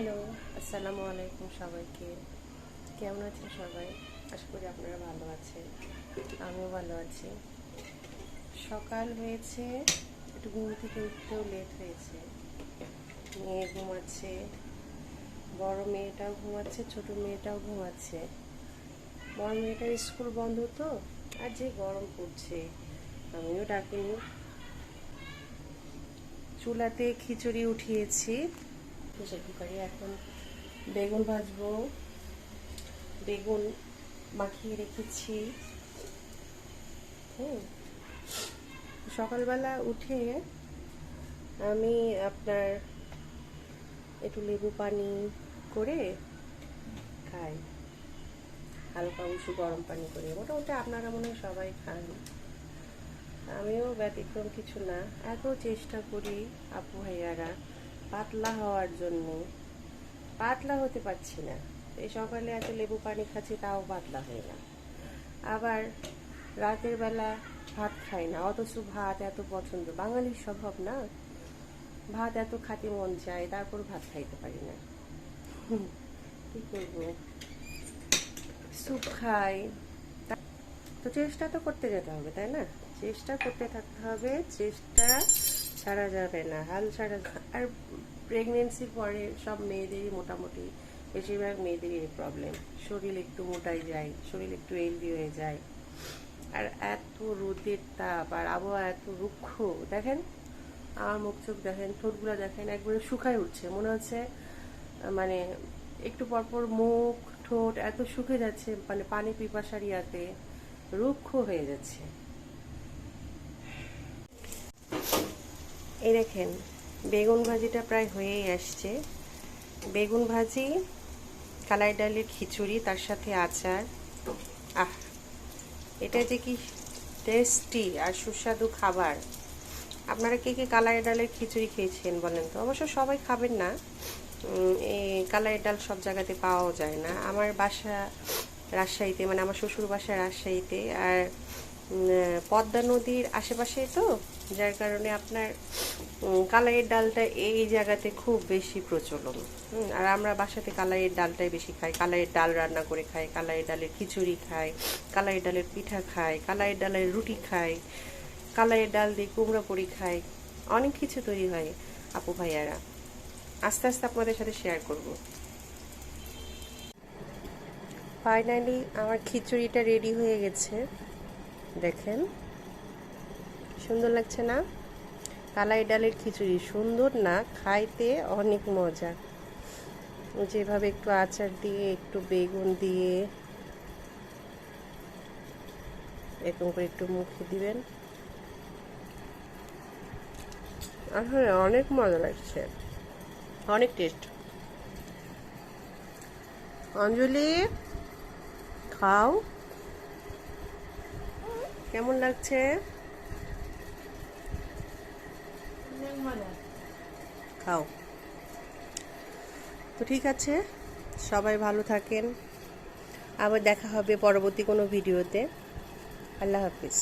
Hello. আসসালামু আলাইকুম সবাইকে। কেমন আছেন সবাই? আশা করি আপনারা ভালো আছেন। আমিও ভালো আছি। সকাল হয়েছে, একটু ঘুম থেকে উঠতেও লেট হয়েছে। মেয়ে ঘুমাচ্ছে, বড় মেয়েটাও ঘুমাচ্ছে, ছোট মেয়েটাও ঘুমাচ্ছে। বড় মেয়েটার স্কুল বন্ধ তো, আর যে গরম পড়ছে, আমিও ডাকিনি। চুলাতে খিচুড়ি উঠিয়েছি। প্রেশার কুকারে এখন বেগুন ভাজবো। বেগুন মাখিয়ে রেখেছি। সকালবেলা উঠে আমি আপনার একটু লেবু পানি করে খাই। হালকা উঁচু গরম পানি করে। মোটামুটি আপনারা মনে হয় সবাই খান। আমিও ব্যতিক্রম কিছু না। এত চেষ্টা করি আপু ভাইয়ারা। পাতলা হওয়ার জন্য পাতলা হতে পারছি না। এই সকালে এত লেবু পানি খাচ্ছি তাও পাতলা হয় না। আবার রাতের বেলা ভাত খাই না, অথচ ভাত এত পছন্দ। বাঙালির স্বভাব না। ভাত এত খাতে মন চায়, তারপর ভাত খাইতে পারি না। কি করব? স্যুপ খাই। তো চেষ্টা তো করতে যেতে হবে, তাই না? চেষ্টা করতে থাকতে হবে, চেষ্টা ছাড়া যাবে না, হাল ছাড়া আর প্রেগনেন্সির পরে সব মেয়েদেরই মোটামুটি, বেশিরভাগ মেয়েদেরই এই প্রবলেম শরীর একটু মোটাই যায়, শরীর একটু হেলদি হয়ে যায়। আর এত রোদের তাপ আর আবহাওয়া এত রুক্ষ, দেখেন? আমার মুখ চোখ দেখেন, ঠোঁটগুলো দেখেন, একবারে শুকায় উঠছে। মনে হচ্ছে মানে একটু পরপর মুখ, ঠোঁট এত শুকে যাচ্ছে মানে পানি পিপাসার ইয়াতে রুক্ষ হয়ে যাচ্ছে। এই দেখেন বেগুন ভাজিটা প্রায় হয়েই আসছে। বেগুন ভাজি, কালাই ডালের খিচুড়ি, তার সাথে আচার। আহ, এটা যে কি টেস্টি আর সুস্বাদু খাবার। আপনারা কে কে কালাই ডালের খিচুড়ি খেয়েছেন বলেন তো? অবশ্য সবাই খাবেন না। এই কালাই ডাল সব জায়গাতে পাওয়াও যায় না। আমার বাসা রাজশাহীতে মানে আমার শ্বশুর বাসা রাজশাহীতে। আর পদ্মা নদীর আশেপাশে তো, যার কারণে আপনার কালাইয়ের ডালটা এই জায়গাতে খুব বেশি প্রচলন। আর আমরা বাসাতে কালাইয়ের ডালটাই বেশি খাই। কালাইয়ের ডাল রান্না করে খাই, কালাইয়ের ডালের খিচুড়ি খাই, কালাইয়ের ডালের পিঠা খাই, কালাইয়ের ডালের রুটি খাই, কালাইয়ের ডাল দিয়ে কুমড়া পড়ি খাই। অনেক কিছু তৈরি হয় আপু ভাইয়ারা। আস্তে আস্তে আপনাদের সাথে শেয়ার করব। ফাইনালি আমার খিচুড়িটা রেডি হয়ে গেছে। দেখেন। সুন্দর লাগছে না? কালাই ডালের খিচুড়ি, সুন্দর না? খাইতে অনেক মজা। যেভাবে একটু আচার দিয়ে, একটু বেগুন দিয়ে, এরকম করে একটু মুখে দিবেন। আসলে অনেক মজা লাগছে। অনেক টেস্ট অঞ্জলি, খাও। কেমন লাগছে? খাও। তো ঠিক আছে, সবাই ভালো থাকেন। আবার দেখা হবে পরবর্তী কোনো ভিডিওতে। আল্লাহ হাফিজ।